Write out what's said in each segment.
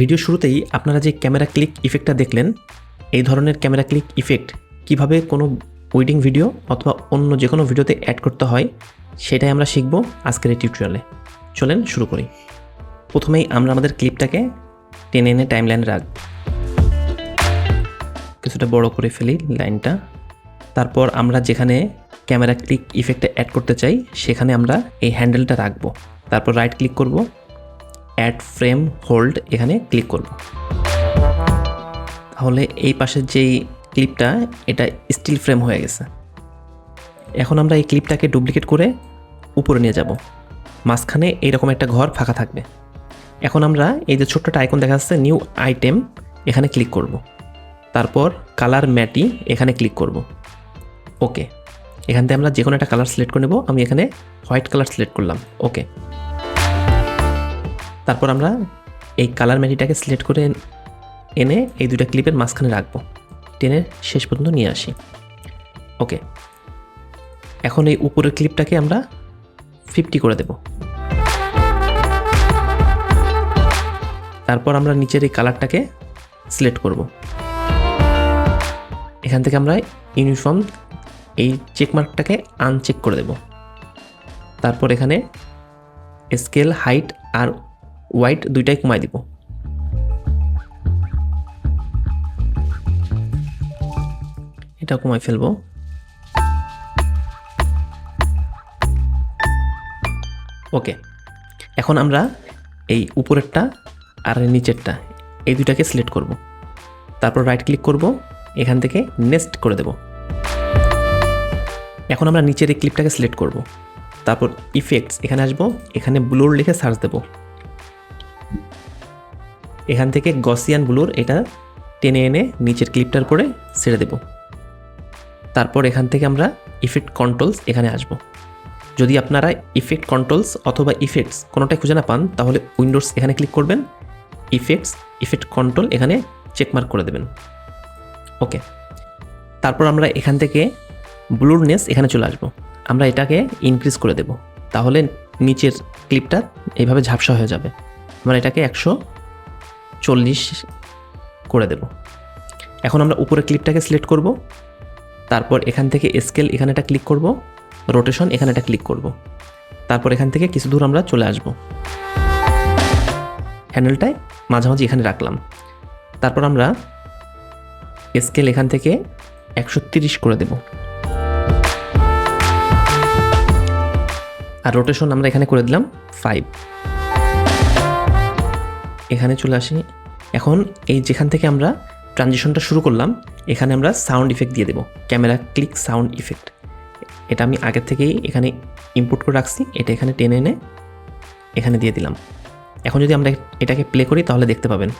Video শুরুতেই আপনারা যে ক্যামেরা ক্লিক ইফেক্টটা দেখলেন, এই ধরনের ক্যামেরা ক্লিক ইফেক্ট কীভাবে কোনো ওয়েডিং ভিডিও অথবা অন্য যে কোনো ভিডিওতে অ্যাড করতে হয়, সেটাই আমরা শিখব আজকের এই টিউটোরিয়ালে চলেন শুরু করি। প্রথমেই আমরা আমাদের ক্লিপটাকে টেনে এনে টাইম লাইনে রাখব কিছুটা বড় করে ফেলি লাইনটা তারপর আমরা যেখানে ক্যামেরা ক্লিক ইফেক্টটা অ্যাড করতে চাই, সেখানে আমরা এই হ্যান্ডেলটা রাখব। তারপর রাইট ক্লিক করব। অ্যাড ফ্রেম হোল্ড এখানে ক্লিক করব। তাহলে এই পাশের যেই ক্লিপটা এটা স্টিল ফ্রেম হয়ে গেছে। এখন আমরা এই ক্লিপটাকে ডুপ্লিকেট করে উপরে নিয়ে যাব। মাঝখানে এইরকম একটা ঘর ফাঁকা থাকবে। এখন আমরা এই যে ছোট্ট আইকন দেখা যাচ্ছে নিউ আইটেম এখানে ক্লিক করব। তারপর কালার ম্যাটি এখানে ক্লিক করব। ওকে এখান থেকে আমরা যে কোনো একটা কালার সিলেক্ট করে নেব। আমি এখানে হোয়াইট কালার সিলেক্ট করলাম। ওকে তারপর আমরা এই কালার ম্যাটিটাকে সিলেক্ট করে এনে এই দুইটা ক্লিপের মাঝখানে রাখব। টেনে শেষ পর্যন্ত নিয়ে আসি। ওকে এখন এই উপরের ক্লিপটাকে আমরা ফিফটি করে দেব। তারপর আমরা নিচের এই কালারটাকে সিলেক্ট করব। এখান থেকে আমরা ইউনিফর্ম এই চেকমার্কটাকে আনচেক করে দেব। তারপর এখানে স্কেল হাইট আর হোয়াইট দুইটাই কমাই দিব। এটা কমাই ফেলব। ওকে, এখন আমরা এই উপরেরটা আর নিচেরটা, এই দুটাকে সিলেক্ট করব। তারপর রাইট ক্লিক করব, এখান থেকে নেক্সট করে দেব। এখন আমরা নিচের এই ক্লিপটাকে সিলেক্ট করব। তারপর ইফেক্টস এখানে আসব, এখানে ব্লুর লিখে সার্চ দেব। এখান থেকে গসিয়ান ব্লুর এটা টেনে এনে নিচের ক্লিপটার করে ছেড়ে দেব। তারপর এখান থেকে আমরা ইফেক্ট কন্ট্রোলস এখানে আসব। যদি আপনারা ইফেক্ট কন্ট্রোলস অথবা ইফেক্টস কোনোটাই খুঁজে না পান, তাহলে উইন্ডোজ এখানে ক্লিক করবেন। ইফেক্টস ইফেক্ট কন্ট্রোল এখানে চেকমার্ক করে দেবেন। ওকে। তারপর আমরা এখান থেকে ব্লুরনেস এখানে চলে আসব। আমরা এটাকে ইনক্রিজ করে দেব। তাহলে নিচের ক্লিপটা এইভাবে ঝাপসা হয়ে যাবে। আমরা এটাকে একশো চল্লিশ করে দেব। এখন আমরা উপরে ক্লিপটাকে সিলেক্ট করব। তারপর এখান থেকে স্কেল এখানে একটা ক্লিক করব। রোটেশন এখানে একটা ক্লিক করব। তারপর এখান থেকে কিছু দূর আমরা চলে আসব। হ্যান্ডেলটায় মাঝামাঝি এখানে রাখলাম। তারপর আমরা স্কেল এখান থেকে একশো করে দেব। আর রোটেশন আমরা এখানে করে দিলাম ফাইভ এখানে চলে আসি। এখন এই যেখান থেকে আমরা ট্রানজিশনটা শুরু করলাম, এখানে আমরা সাউন্ড ইফেক্ট দিয়ে দেব। ক্যামেরা ক্লিক সাউন্ড ইফেক্ট এটা আমি আগের থেকেই এখানে ইম্পোর্ট করে রাখছি। এটা এখানে টেনে এনে এখানে দিয়ে দিলাম। এখন যদি আমরা এটাকে প্লে করি, তাহলে দেখতে পাবেন।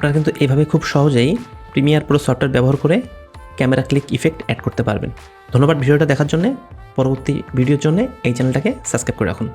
আপনারা কিন্তু এভাবে খুব সহজেই প্রিমিয়ার প্রো সফটওয়্যার ব্যবহার করে ক্যামেরা ক্লিক ইফেক্ট অ্যাড করতে পারবেন। ধন্যবাদ ভিডিওটা দেখার জন্য। পরবর্তী ভিডিওর জন্য এই চ্যানেলটাকে সাবস্ক্রাইব করে রাখুন।